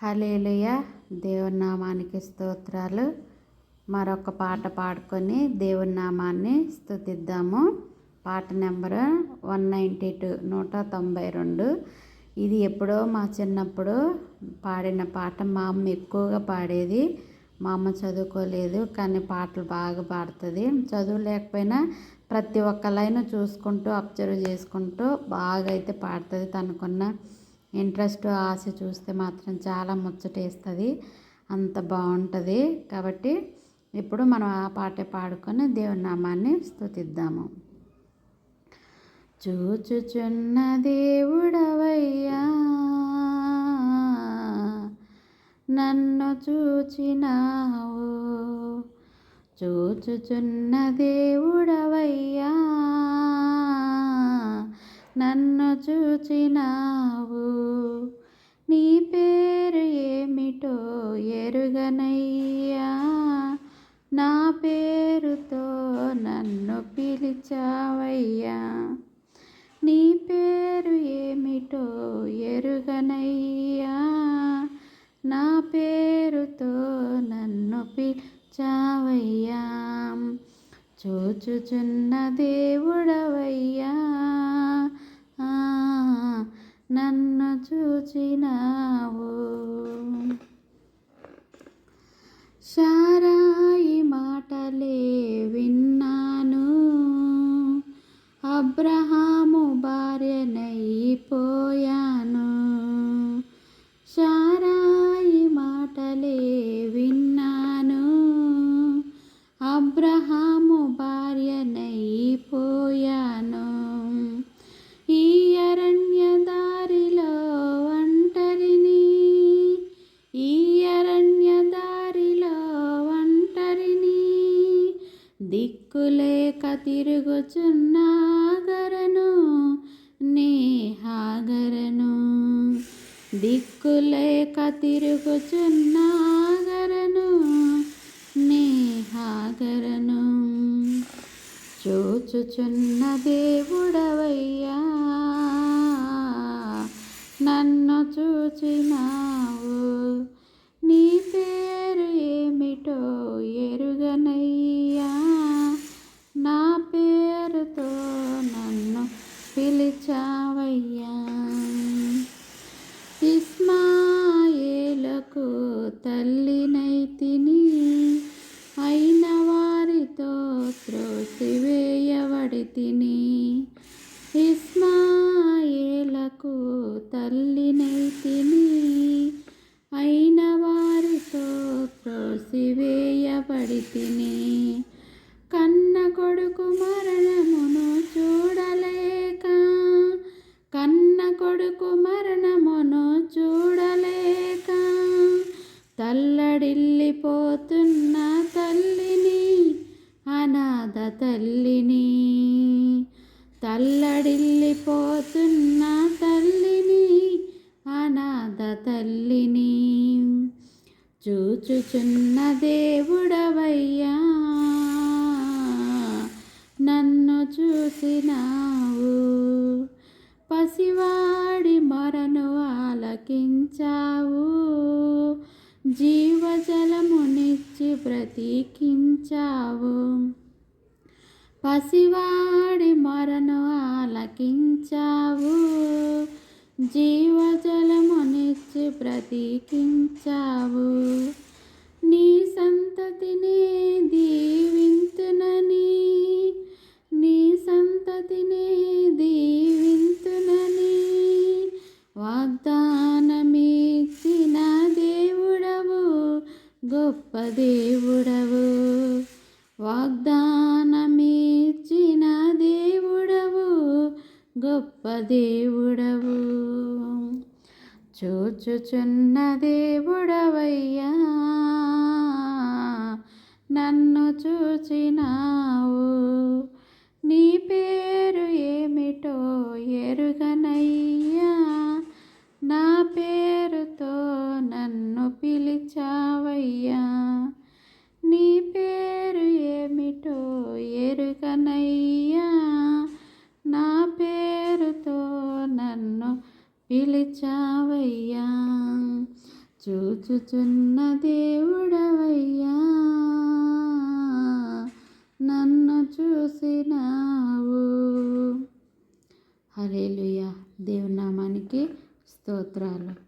Hallelujah దేవుని నామానికి స్తోత్రాలు. మరొక పాట పాడుకొని దేవుని నామాన్ని స్తుతిద్దాము. పాట నెంబర్ వన్ నైంటీ టూ నూట తొంభై రెండు. ఇది ఎప్పుడో మా చిన్నప్పుడు పాడిన పాట. మా అమ్మ ఎక్కువగా పాడేది. మా అమ్మ చదువుకోలేదు కానీ పాటలు బాగా పాడుతుంది. చదువు లేకపోయినా ప్రతి ఒక్క లైన్ చూసుకుంటూ అబ్జర్వ్ చేసుకుంటూ బాగా అయితే పాడుతుంది తనకున్న ఇంట్రెస్ట్ ఆశ చూస్తే మాత్రం చాలా ముచ్చటేస్తుంది. అంత బాగుంటుంది కాబట్టి ఇప్పుడు మనం ఆ పాటే పాడుకొని దేవుని నామాన్ని స్థుతిద్దాము చూచుచున్న దేవుడవయ్యా నన్ను చూచినావు. చూచుచున్న దేవుడవయ్యా నన్ను చూచినావు. నీ పేరు ఏమిటో ఎరుగనయ్యా. నా పేరుతో నన్ను పిలిచావయ్యా. నీ పేరు ఏమిటో ఎరుగనయ్యా. నా పేరుతో నన్ను పిలిచావయ్యా. చూచుచున్న దేవుడవయ్యా. నన్ను చూచినావు. శారాయి మాటలే విన్నాను. అబ్రహం తిరుగుచున్నాగరను నే హాగరను దిక్కులేక తిరుగుచున్నాగరను నే హాగరను చూచుచున్న దేవుడవయ్యా నన్ను చూచినా పేరుతో నన్ను పిలిచావయ్యా. ఇస్మాయేలకు తల్లినైతిని అయిన వారితో త్రోసివేయబడి తిని ఇస్మాయేలకు తల్లినైతిని అయిన వారితో త్రోసివేయబడి తిని కొడుకు మరణమును చూడలేక కన్న కొడుకు మరణమును చూడలేక తల్లడిల్లిపోతున్న తల్లిని అనాథ తల్లిని తల్లడిల్లిపోతున్న తల్లిని అనాథ తల్లిని. చూచుచున్న దేవుడవయ్యా నన్ను చూసినావు. పసివాడి మరను ఆలకించావు. జీవజలమునిచ్చి ప్రతీకించావు పసివాడి మరను ఆలకించావు. జీవజలమునిచ్చి ప్రతీకించావు నీ సంతతిని దీవింతునని గొప్ప దేవుడవు. వాగ్దానమిచ్చిన దేవుడవు. గొప్ప దేవుడవు. చూచుచున్న దేవుడవయ్యా. నన్ను చూచినా పిలిచావయ్యా. చూచుచున్న దేవుడవయ్యా. నన్ను చూసినావు. హరేలుయ దేవునామానికి స్తోత్రాలు.